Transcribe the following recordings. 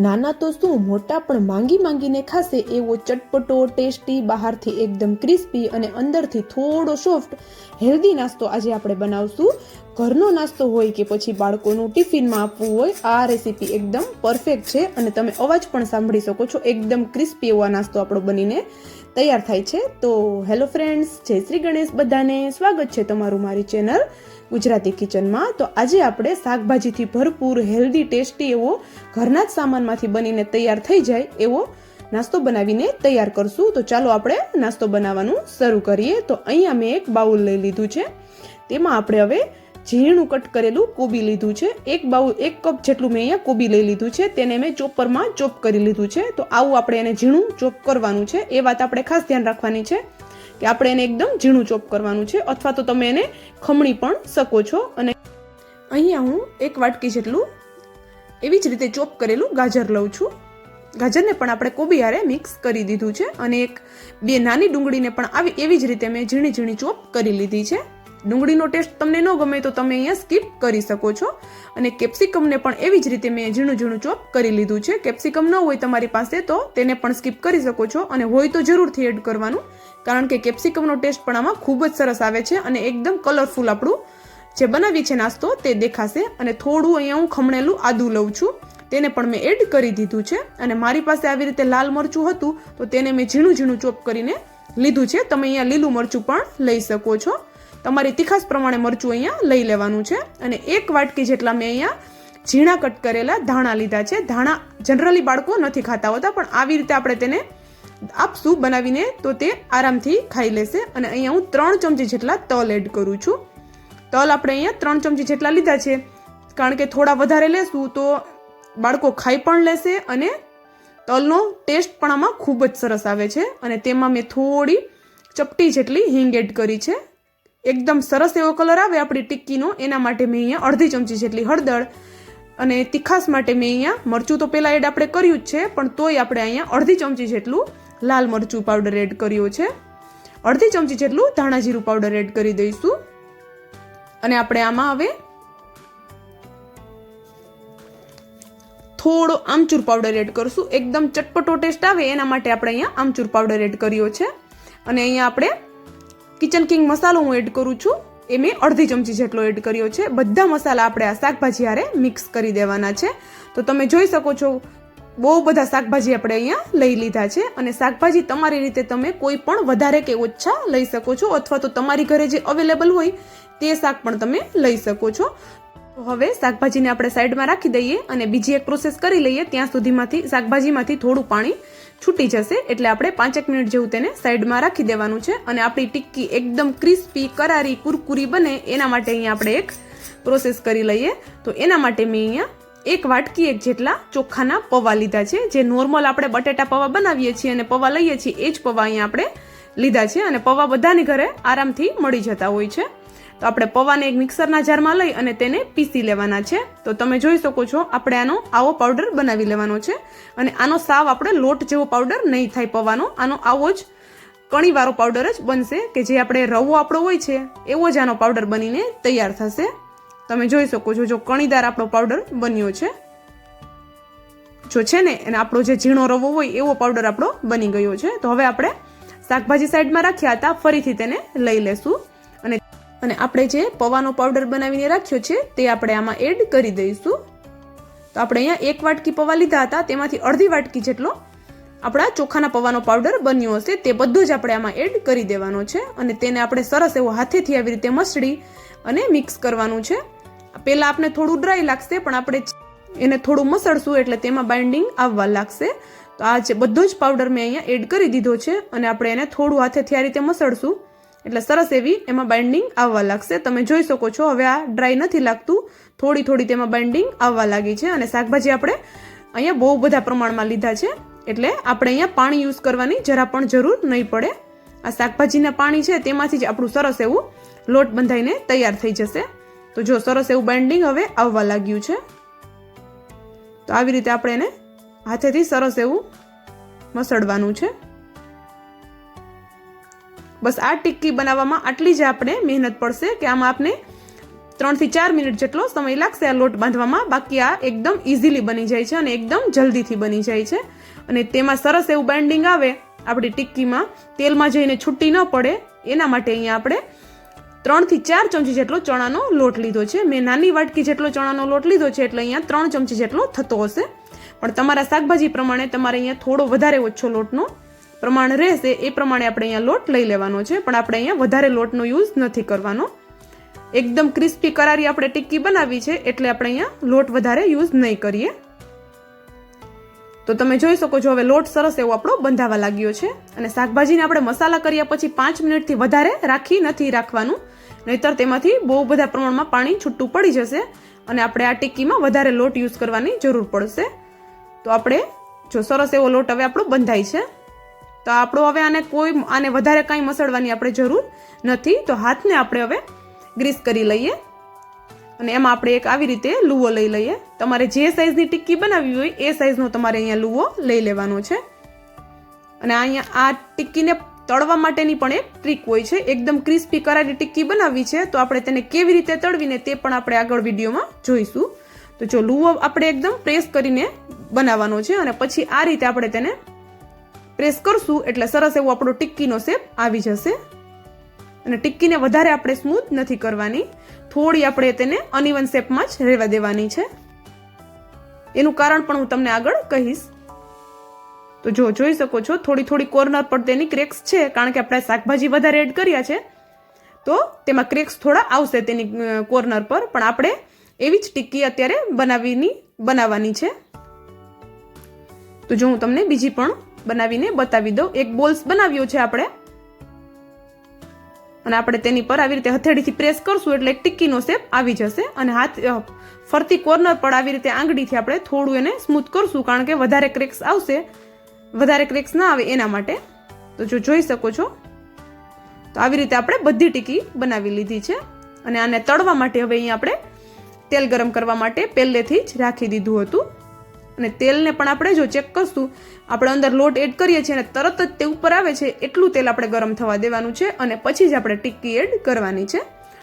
નાના તો શું, મોટા પણ માંગી માંગીને ખાશે એવો ચટપટો, ટેસ્ટી, બહારથી એકદમ ક્રિસ્પી અને અંદરથી થોડો સોફ્ટ. હેલ્ધી નાસ્તો આજે આપણે બનાવશું. ઘરનો નાસ્તો હોય કે પછી બાળકોનું ટિફિનમાં આપવું હોય, આ રેસીપી એકદમ પરફેક્ટ છે અને તમે અવાજ પણ સાંભળી શકો છો. એકદમ ક્રિસ્પી એવો નાસ્તો આપણો બનીને તૈયાર થાય છે. તો હેલો ફ્રેન્ડ્સ, જય શ્રી ગણેશ બધાને. સ્વાગત છે તમારું મારી ચેનલ ગુજરાતી કિચનમાં. તો આજે આપણે શાકભાજીથી ભરપૂર હેલ્ધી ટેસ્ટી એવો ઘરના જ સામાનમાંથી બનીને તૈયાર થઈ જાય એવો નાસ્તો બનાવીને તૈયાર કરશું. તો ચાલો આપણે નાસ્તો બનાવવાનું શરૂ કરીએ. તો અહીંયા મેં એક બાઉલ લઈ લીધું છે. તેમાં આપણે હવે ઝીણું કટ કરેલું કોબી લીધું છે. એક બાઉલ, એક કપ જેટલું મેં અહીંયા કોબી લઈ લીધું છે. તેને મેં ચોપરમાં ચોપ કરી લીધું છે. તો આવું આપણે એને ઝીણું ચોપ કરવાનું છે. એ વાત આપણે ખાસ ધ્યાન રાખવાની છે. કે આપણે એને એકદમ ઝીણું ચોપ કરવાનું છે, અથવા તો તમે એને ખમણી પણ શકો છો. અને અહીંયા હું એક વાટકી જેટલું એવી જ રીતે ચોપ કરેલું ગાજર લઉં છું. ગાજરને પણ આપણે કોબિયારે મિક્સ કરી દીધું છે અને એક બે નાની ડુંગળીને પણ આવી એવી જ રીતે મેં ઝીણી ઝીણી ચોપ કરી લીધી છે. ડુંગળીનો ટેસ્ટ તમને ન ગમે તો તમે અહીંયા સ્કીપ કરી શકો છો. અને કેપ્સિકમને પણ એવી જ રીતે મેં ઝીણું ઝીણું ચોપ કરી લીધું છે. કેપ્સિકમ ન હોય તમારી પાસે તો તેને પણ સ્કીપ કરી શકો છો અને હોય તો જરૂરથી એડ કરવાનું. કારણ કે કેપ્સિકમનો ટેસ્ટ પણ આમાં ખૂબ જ સરસ આવે છે અને એકદમ કલરફુલ આપણું જે બનાવી છે નાસ્તો તે દેખાશે અને થોડું અહીંયા હું ખમણેલું આદું લઉં છું. તેને પણ મેં એડ કરી દીધું છે અને મારી પાસે આવી રીતે લાલ મરચું હતું તો તેને મેં ઝીણું ઝીણું ચોપ કરીને લીધું છે. તમે અહીંયા લીલું મરચું પણ લઈ શકો છો. તમારી તીખાસ પ્રમાણે મરચું અહીંયા લઈ લેવાનું છે અને એક વાટકી જેટલા મેં અહીંયા ઝીણા કટ કરેલા ધાણા લીધા છે. ધાણા જનરલી બાળકો નથી ખાતા હોતા, પણ આવી રીતે આપણે તેને આપશું બનાવીને તો તે આરામથી ખાઈ લેશે. અને અહીંયા હું ત્રણ ચમચી જેટલા તલ એડ કરું છું. તલ આપણે અહીંયા ત્રણ ચમચી જેટલા લીધા છે. કારણ કે થોડા વધારે લેશું તો બાળકો ખાઈ પણ લેશે અને તલનો ટેસ્ટ પણ આમાં ખૂબ જ સરસ આવે છે. અને તેમાં મેં થોડી ચપટી જેટલી હિંગ એડ કરી છે. એકદમ સરસ એવો કલર આવે આપણી ટિક્કીનો. એના માટે મેં અહીંયા અડધી ચમચી જેટલી હળદર અને તીખાસ માટે મેં અહીંયા મરચું તો પહેલાં એડ આપણે કર્યું જ છે, પણ તોય આપણે અહીંયા અડધી ચમચી જેટલું લાલ મરચું પાવડર એડ કર્યો છે. અડધી ચમચી જેટલું ધાણા જીરું પાવડર એડ કરી દઈશું. અને આપણે આમાં હવે થોડો આમચૂર પાવડર એડ કરશું. એકદમ ચટપટો ટેસ્ટ આવે એના માટે આપણે અહીંયા આમચૂર પાવડર એડ કર્યો છે. અને અહીંયા આપણે કિચન કિંગ મસાલો હું એડ કરું છું. એ મેં અડધી ચમચી જેટલો એડ કર્યો છે. બધા મસાલા આપણે આ શાકભાજી હારે મિક્સ કરી દેવાના છે. તો તમે જોઈ શકો છો, બહુ બધા શાકભાજી આપણે અહીંયા લઈ લીધા છે અને શાકભાજી તમારી રીતે તમે કોઈ પણ વધારે કે ઓછા લઈ શકો છો અથવા તો તમારી ઘરે જે અવેલેબલ હોય તે શાક પણ તમે લઈ શકો છો. હવે શાકભાજીને આપણે સાઈડમાં રાખી દઈએ અને બીજી એક પ્રોસેસ કરી લઈએ. ત્યાં સુધીમાંથી શાકભાજીમાંથી થોડું પાણી છૂટી જશે એટલે આપણે પાંચેક મિનિટ જેવું તેને સાઈડમાં રાખી દેવાનું છે અને આપણી ટિક્કી એકદમ ક્રિસ્પી, કરારી, કુરકુરી બને એના માટે અહીંયા આપણે એક પ્રોસેસ કરી લઈએ. તો એના માટે મેં અહીંયા એક વાટકી એક જેટલા ચોખાના પૌવા લીધા છે. જે નોર્મલ આપણે બટેટા પૌવા બનાવીએ છીએ અને પૌવા લઈએ છીએ, એ જ પૌવા અહીંયા આપણે લીધા છે અને પૌવા બધાની ઘરે આરામથી મળી જતા હોય છે. તો આપણે પૌવાને એક મિક્સરના જારમાં લઈ અને તેને પીસી લેવાના છે. તો તમે જોઈ શકો છો, આપણે આનો આવો પાવડર બનાવી લેવાનો છે. અને આનો સાવ આપણે લોટ જેવો પાવડર નહીં થાય પૌવાનો. આનો આવો જ કણીવાળો પાવડર જ બનશે કે જે આપણે રવો આપણો હોય છે, એવો જ આનો પાવડર બનીને તૈયાર થશે. તમે જોઈ શકો છો, જો કણીદાર આપણો પાવડર બન્યો છે. જો છે ને, અને આપણો જે ઝીણો રવો હોય, એવો પાવડર આપણો બની ગયો છે. તો હવે આપણે શાકભાજી સાઈડમાં રાખ્યા હતા, ફરીથી તેને લઈ લેશું. અને આપણે જે પૌવાનો પાવડર બનાવીને રાખ્યો છે, તે આપણે આમાં એડ કરી દઈશું. તો આપણે અહીંયા એક વાટકી પૌવા લીધા હતા, તેમાંથી અડધી વાટકી જેટલો આપણા ચોખાના પૌવાનો પાવડર બન્યો હશે, તે બધું જ આપણે આમાં એડ કરી દેવાનો છે. અને તેને આપણે સરસ એવો હાથેથી આવી રીતે મસળી અને મિક્સ કરવાનું છે. પહેલાં આપણે થોડું ડ્રાય લાગશે, પણ આપણે એને થોડું મસળશું એટલે તેમાં બાઇન્ડિંગ આવવા લાગશે. તો આ જે બધો જ પાવડર મેં અહીંયા એડ કરી દીધો છે, અને આપણે એને થોડું હાથેથી આ રીતે મસળશું. એટલે સરસ એવી એમાં બાઇન્ડિંગ આવવા લાગશે. તમે જોઈ શકો છો, હવે આ ડ્રાય નથી લાગતું. થોડી થોડી તેમાં બાઇન્ડિંગ આવવા લાગી છે અને શાકભાજી આપણે અહીંયા બહુ બધા પ્રમાણમાં લીધા છે. એટલે આપણે અહીંયા પાણી યુઝ કરવાની જરા પણ જરૂર નહીં પડે. આ શાકભાજીના પાણી છે, તેમાંથી જ આપણું સરસ એવું લોટ બંધાઈને તૈયાર થઈ જશે. તો જો સરસ એવું બાઇન્ડિંગ હવે આવવા લાગ્યું છે. તો આવી રીતે આપણે એને હાથેથી સરસ એવું મસળવાનું છે. બસ આ ટિક્કી બનાવવામાં આટલી જ આપણે મહેનત પડશે કે આમાં આપણે ત્રણથી ચાર મિનિટ જેટલો સમય લાગશે આ લોટ બાંધવામાં. બાકી આ એકદમ ઇઝીલી બની જાય છે અને એકદમ જલ્દીથી બની જાય છે. અને તેમાં સરસ એવું બાઇન્ડિંગ આવે આપણી ટિક્કીમાં. તેલમાં જઈને છૂટી ન પડે. એના માટે અહીંયા આપણે ત્રણથી ચાર ચમચી જેટલો ચણાનો લોટ લીધો છે. મેં નાની વાટકી જેટલો ચણાનો લોટ લીધો છે એટલે અહીંયા ત્રણ ચમચી જેટલો થતો હશે. પણ તમારા શાકભાજી પ્રમાણે તમારે અહીંયા થોડો વધારે ઓછો લોટનો પ્રમાણ રહેશે એ પ્રમાણે આપણે અહીંયા લોટ લઈ લેવાનો છે, પણ આપણે અહીંયા વધારે લોટનો યુઝ નથી કરવાનો. એકદમ ક્રિસ્પી કરારી આપણે ટિક્કી બનાવી છે, એટલે આપણે અહીંયા લોટ વધારે યુઝ નહીં કરીએ. તો તમે જોઈ શકો છો, હવે લોટ સરસ એવો આપણો બંધાવા લાગ્યો છે, અને શાકભાજીને આપણે મસાલા કર્યા પછી પાંચ મિનિટથી વધારે રાખી નથી રાખવાનું. નહીતર તેમાંથી બહુ બધા પ્રમાણમાં પાણી છૂટું પડી જશે, અને આપણે આ ટિક્કીમાં વધારે લોટ યુઝ કરવાની જરૂર પડશે. તો આપણે જો સરસ એવો લોટ હવે આપણો બંધાય છે. તો આપણો હવે આને કોઈ આને વધારે કાંઈ મસળવાની આપણે જરૂર નથી. તો હાથને આપણે હવે ગ્રીસ કરી લઈએ. અને એમાં આપણે એક આવી રીતે લુવો લઈ લઈએ. તમારે જે સાઈઝની ટિક્કી બનાવવી હોય એ સાઈઝનો તમારે અહીંયા લુવો લઈ લેવાનો છે. અને અહીંયા આ ટિક્કીને તળવા માટેની પણ એક ટ્રીક હોય છે. એકદમ ક્રિસ્પી કરારી ટિક્કી બનાવવી છે. તો આપણે તેને કેવી રીતે તળવીને તે પણ આપણે આગળ વિડીયોમાં જોઈશું. તો જો લુવો આપણે એકદમ પ્રેસ કરીને બનાવવાનો છે અને પછી આ રીતે આપણે તેને પ્રેસ કરશું એટલે સરસ એવો આપણો ટિક્કીનો શેપ આવી જશે. અને ટિક્કીને વધારે આપણે સ્મૂથ નથી કરવાની. થોડી આપણે તેને અનઇવન શેપમાં જ રહેવા દેવાની છે. એનું કારણ પણ હું તમને આગળ કહીશ. તો જો જોઈ શકો છો, થોડી થોડી કોર્નર પર તેની ક્રેક્સ છે, કારણ કે આપણે શાકભાજી વધારે એડ કર્યા છે. તો તેમાં ક્રેક્સ થોડા આવશે તેની કોર્નર પર, પણ આપણે એવી જ ટિક્કી અત્યારે બનાવીની, બનાવવાની છે. તો જો હું તમને બીજી પણ બનાવીને બતાવી દઉં. એક બોલ્સ બનાવ્યો છે આપણે. અને આપણે તેની પર આવી રીતે હથેળીથી પ્રેસ કરશું એટલે એક ટિક્કીનો શેપ આવી જશે અને હાથ ફરતી કોર્નર પર આવી રીતે આંગળીથી આપણે થોડું એને સ્મૂથ કરશું કારણ કે વધારે ક્રેક્સ આવશે. વધારે ક્રેક્સ ના આવે એના માટે. તો જો જોઈ શકો છો. તો આવી રીતે આપણે બધી ટિક્કી બનાવી લીધી છે. અને આને તળવા માટે હવે અહીં આપણે તેલ ગરમ કરવા માટે પહેલેથી જ રાખી દીધું હતું. અને તેલને પણ આપણે જો ચેક કરશું, આપણે અંદર લોટ એડ કરીએ છીએ અને તરત જ તે ઉપર આવે છે, એટલું તેલ આપણે ગરમ થવા દેવાનું છે અને પછી જ આપણે ટિક્કી એડ કરવાની છે.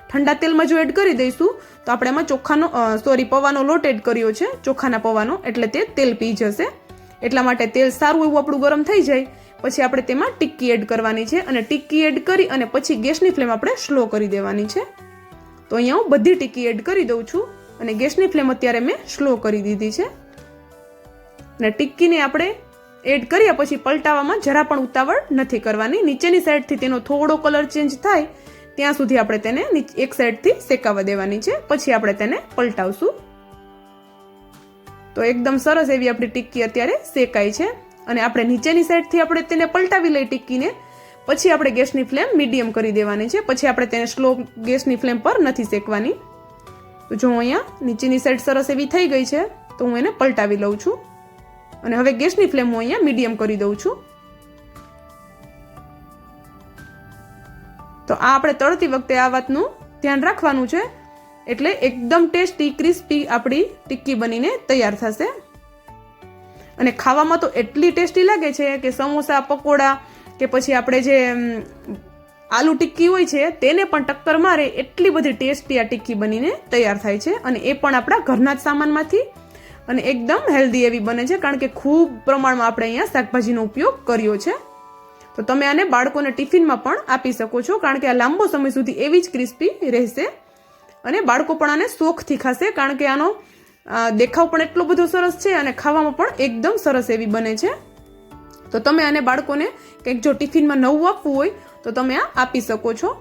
ઠંડા તેલમાં જો એડ કરી દઈશું, તો આપણે એમાં ચોખાનો સોરી પૌવાનો લોટ એડ કર્યો છે, ચોખાના પૌવાનો, એટલે તે તેલ પી જશે. એટલા માટે તેલ સારું એવું આપણું ગરમ થઈ જાય, પછી આપણે તેમાં ટિક્કી એડ કરવાની છે અને ટિક્કી એડ કરી અને પછી ગેસની ફ્લેમ આપણે સ્લો કરી દેવાની છે. તો અહીંયા હું બધી ટિક્કી એડ કરી દઉં છું અને ગેસની ફ્લેમ અત્યારે મેં સ્લો કરી દીધી છે. અને ટિક્કીને આપણે એડ કર્યા પછી પલટાવવામાં જરા પણ ઉતાવળ નથી કરવાની. નીચેની સાઈડથી તેનો થોડો કલર ચેન્જ થાય, ત્યાં સુધી આપણે તેને એક સાઈડથી શેકાવા દેવાની છે. પછી આપણે તેને પલટાવશું. તો એકદમ સરસ એવી આપણી ટિક્કી અત્યારે શેકાય છે. અને આપણે નીચેની સાઈડથી આપણે તેને પલટાવી લઈ ટિક્કીને. પછી આપણે ગેસની ફ્લેમ મીડિયમ કરી દેવાની છે. પછી આપણે તેને સ્લો ગેસની ફ્લેમ પર નથી શેકવાની. તો જો અહીંયા નીચેની સાઈડ સરસ એવી થઈ ગઈ છે, તો હું એને પલટાવી લઉં છું. અને હવે ગેસની ફ્લેમ હું અહીંયા મીડિયમ કરી દઉં છું. તો આ આપણે તળતી વખતે આ વાતનું ધ્યાન રાખવાનું છે. એટલે એકદમ ટેસ્ટી, ક્રિસ્પી આપણી ટિક્કી બનીને તૈયાર થશે. અને ખાવામાં તો એટલી ટેસ્ટી લાગે છે કે સમોસા, પકોડા કે પછી આપણે જે આલુ ટિક્કી હોય છે, તેને પણ ટક્કર મારે એટલી બધી ટેસ્ટી આ ટિક્કી બનીને તૈયાર થાય છે. અને એ પણ આપણા ઘરના જ સામાનમાંથી. અને એકદમ હેલ્ધી એવી બને છે, કારણ કે ખૂબ પ્રમાણમાં આપણે અહીંયા શાકભાજીનો ઉપયોગ કર્યો છે. તો તમે આને બાળકોને ટિફિનમાં પણ આપી શકો છો, કારણ કે આ લાંબો સમય સુધી એવી જ ક્રિસ્પી રહેશે. અને બાળકો પણ આને શોખથી ખાશે, કારણ કે આનો દેખાવ પણ એટલો બધો સરસ છે અને ખાવામાં પણ એકદમ સરસ એવી બને છે. તો તમે આને બાળકોને કંઈક જો ટિફિનમાં નવું આપવું હોય, તો તમે આ આપી શકો છો.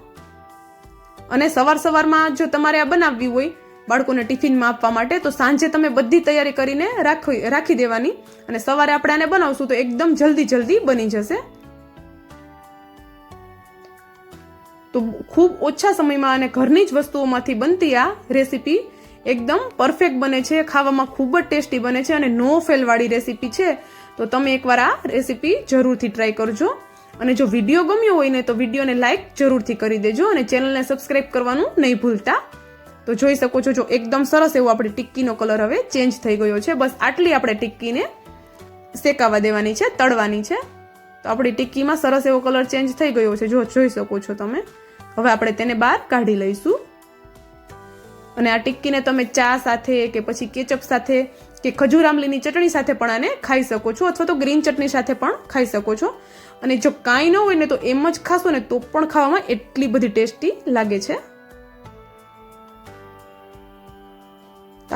અને સવાર સવારમાં જો તમારે આ બનાવવી હોય બાળકોને ટિફિનમાં આપવા માટે, તો સાંજે તમે બધી તૈયારી કરીને રાખી રાખી દેવાની. અને સવારે આપણે આને બનાવશું તો એકદમ જલ્દી જલ્દી બની જશે. તો ખૂબ ઓછા સમયમાં અને ઘરની જ વસ્તુઓમાંથી બનતી આ રેસીપી એકદમ પરફેક્ટ બને છે, ખાવામાં ખૂબ જ ટેસ્ટી બને છે અને નો ફેલવાળી રેસીપી છે. તો તમે એકવાર આ રેસીપી જરૂરથી ટ્રાય કરજો. અને જો વીડિયો ગમ્યો હોય ને તો વિડીયોને લાઇક જરૂરથી કરી દેજો અને ચેનલને સબસ્ક્રાઈબ કરવાનું નહીં ભૂલતા. તો જોઈ શકો છો, જો એકદમ સરસ એવો આપણી ટિક્કીનો કલર હવે ચેન્જ થઈ ગયો છે. બસ આટલી આપણે ટિક્કીને શેકાવા દેવાની છે, તળવાની છે. તો આપણી ટિક્કીમાં સરસ એવો કલર ચેન્જ થઈ ગયો છે. જો જોઈ શકો છો તમે. હવે આપણે તેને બહાર કાઢી લઈશું. અને આ ટિક્કીને તમે ચા સાથે કે પછી કેચઅપ સાથે કે ખજૂર આમલીની ચટણી સાથે પણ આને ખાઈ શકો છો, અથવા તો ગ્રીન ચટણી સાથે પણ ખાઈ શકો છો. અને જો કાંઈ ન હોય ને તો એમ જ ખાશો ને તો પણ ખાવામાં એટલી બધી ટેસ્ટી લાગે છે.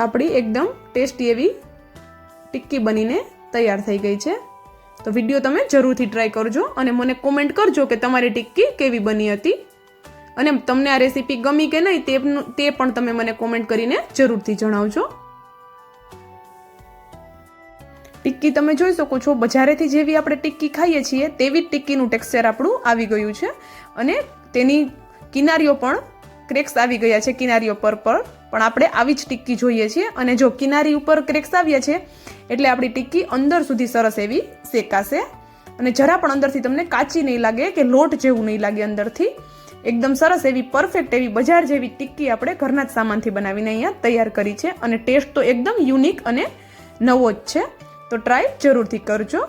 આપણી એકદમ ટેસ્ટી એવી ટિક્કી બનીને તૈયાર થઈ ગઈ છે. તો વીડિયો તમે જરૂરથી ટ્રાય કરજો અને મને કોમેન્ટ કરજો કે તમારી ટિક્કી કેવી બની હતી. અને તમને આ રેસીપી ગમી કે નહીં તે તે પણ તમે મને કોમેન્ટ કરીને જરૂરથી જણાવજો. ટિક્કી તમે જોઈ શકો છો, બજારેથી જેવી આપણે ટિક્કી ખાઈએ છીએ, તેવી જ ટિક્કીનું ટેક્સચર આપણું આવી ગયું છે. અને તેની કિનારીઓ પણ ક્રેક્સ આવી ગયા છે, કિનારીઓ પર પર. પણ આપણે આવી જ ટિક્કી જોઈએ છીએ અને જો કિનારી ઉપર ક્રેક્સ આવ્યા છે, એટલે આપણી ટિક્કી અંદર સુધી સરસ એવી શેકાશે. અને જરા પણ અંદરથી તમને કાચી નહીં લાગે કે લોટ જેવું નહીં લાગે અંદરથી. એકદમ સરસ એવી પરફેક્ટ એવી બજાર જેવી ટિક્કી આપણે ઘરના જ સામાનથી બનાવીને અહીંયા તૈયાર કરી છે. અને ટેસ્ટ તો એકદમ યુનિક અને નવો જ છે. તો ટ્રાય જરૂરથી કરજો.